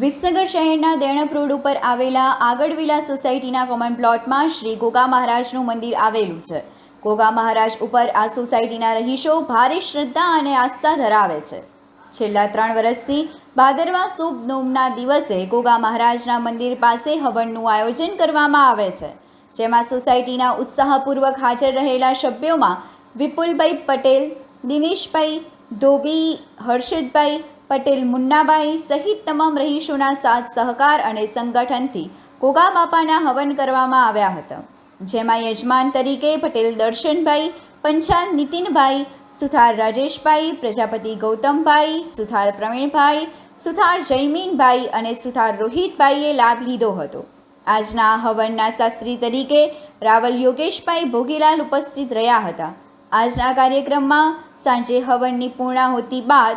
શહેરના દેણપ રોડ ઉપર આવેલા આગળવિલા સોસાયટીના કોમન પ્લોટમાં શ્રી ગોગા મહારાજનું મંદિર આવેલું છે. ગોગા મહારાજ ઉપર આ સોસાયટીના રહીશો ભારે શ્રદ્ધા અને આસ્થા ધરાવે છે. છેલ્લા ત્રણ વર્ષથી ભાદરવા શુભ નોમના દિવસે ગોગા મહારાજના મંદિર પાસે હવનનું આયોજન કરવામાં આવે છે. જેમાં સોસાયટીના ઉત્સાહપૂર્વક હાજર રહેલા સભ્યોમાં વિપુલભાઈ પટેલ, દિનેશભાઈ ધોબી, હર્ષદભાઈ પટેલ મુન્નાભાઈ સહિત તમામ રહીશોના સાથ સહકાર અને સંગઠનથી કોગા બાપાના હવન કરવામાં આવ્યા હતા. જેમાં યજમાન તરીકે પટેલ દર્શનભાઈ, પંચાલ નીતિનભાઈ, સુથાર રાજેશભાઈ, પ્રજાપતિ ગૌતમભાઈ, સુથાર પ્રવીણભાઈ, સુથાર જયમીનભાઈ અને સુથાર રોહિતભાઈએ લાભ લીધો હતો. આજના હવનના શાસ્ત્રી તરીકે રાવલ યોગેશભાઈ ભોગીલાલ ઉપસ્થિત રહ્યા હતા. આજના કાર્યક્રમમાં સાંજે હવનની પૂર્ણાહુતિ બાદ